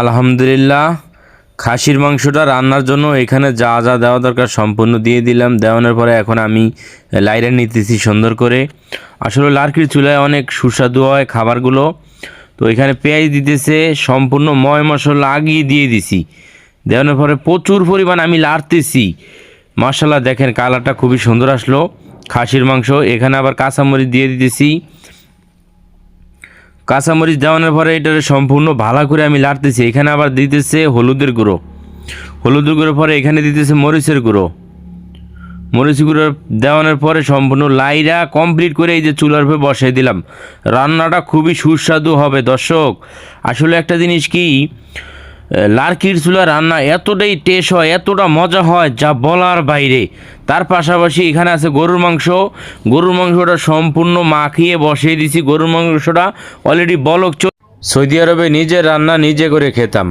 আলহামদুলিল্লাহ, খাসির মাংসটা রান্নার জন্য এখানে যা যা দেওয়া দরকার সম্পূর্ণ দিয়ে দিলাম। দেওয়ানোর পরে এখন আমি লাইরে নিতেছি সুন্দর করে। আসলে লার্কির চুলায় অনেক সুস্বাদু হয় খাবারগুলো। তো এখানে পেঁয়াজ দিতেছে, সম্পূর্ণ ময় মশলা আগিয়ে দিয়ে দিছি। দেওয়ানোর পরে প্রচুর পরিমাণ আমি লাড়তেছি। মার্শাল্লাহ দেখেন কালারটা খুবই সুন্দর আসলো। খাসির মাংস, এখানে আবার কাঁচামরিচ দিয়ে দিতেছি। কাঁচামরিচ দেওয়ানোর পরে এটারে সম্পূর্ণ ভালো করে আমি লাড়তেছি। এখানে আবার দিতেছে হলুদের গুঁড়ো। হলুদের গুঁড়োর পরে এখানে দিতেছে মরিচের গুঁড়ো। মরিচ গুঁড়ো দেওয়ানোর পরে সম্পূর্ণ লাইরা কমপ্লিট করে এই যে চুলার উপরে বসাই দিলাম। রান্নাটা খুবই সুস্বাদু হবে দর্শক। আসলে একটা জিনিস কি লার্কির চুলা রান্না এতটাই টেস্ট হয়, এতটা মজা হয় যা বলার বাইরে। তার পাশাপাশি এখানে আছে গরুর মাংস। গরুর মাংসটা সম্পূর্ণ মাখিয়ে বসিয়ে দিছি। গরুর মাংসটা অলরেডি বলক সৌদি আরবে নিজে রান্না নিজে করে খেতাম।